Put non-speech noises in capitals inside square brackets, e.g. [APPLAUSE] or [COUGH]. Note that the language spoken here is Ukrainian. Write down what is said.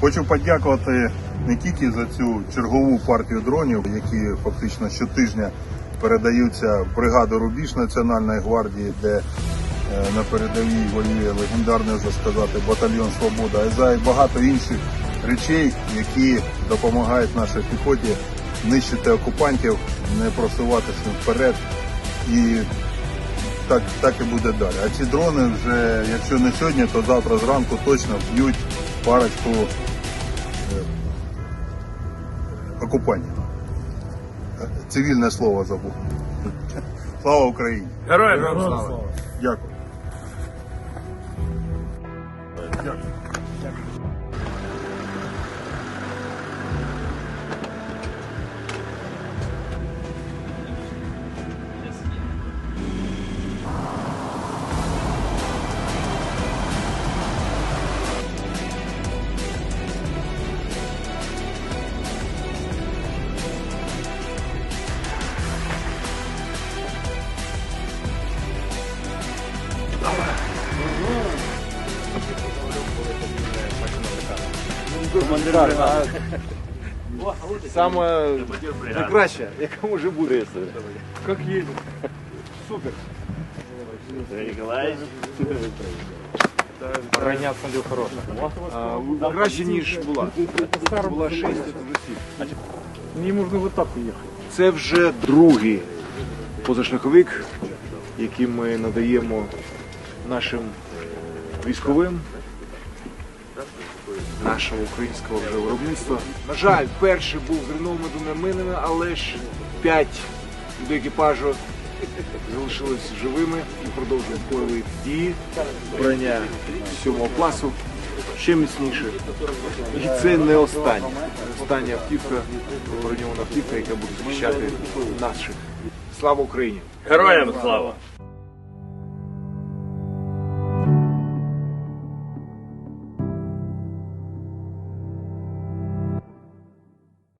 Хочу подякувати не тільки за цю чергову партію дронів, які фактично щотижня передаються бригаду Рубіж Національної гвардії, де е, на передовій воює легендарний вже сказати батальйон Свобода, а за багато інших речей, які допомагають нашій піхоті нищити окупантів, не просуватися вперед і так, так і буде далі. А ці дрони вже, якщо не сьогодні, то завтра зранку точно вб'ють парочку е, окупантів. Е, Цивільне слово забув. [LAUGHS] Слава Україні! Героям слава! Дякую. Саме найкраще, яка може бути. Як їде. Супер. Броня смотрю хороша. Краще, ніж була. Була 6, це вже 7. Мені можна в атаку їхати. Це вже другий позашляховик, який ми надаємо нашим військовим нашого українського вже виробництва. На жаль, перший був зруйнований минами, але ж п'ять до екіпажу залишились живими і продовжують бойові дії. Броня сьомого класу ще міцніше. І це не остання. Остання автівка, броньована автівка, яка буде захищати наших. Слава Україні! Героям слава!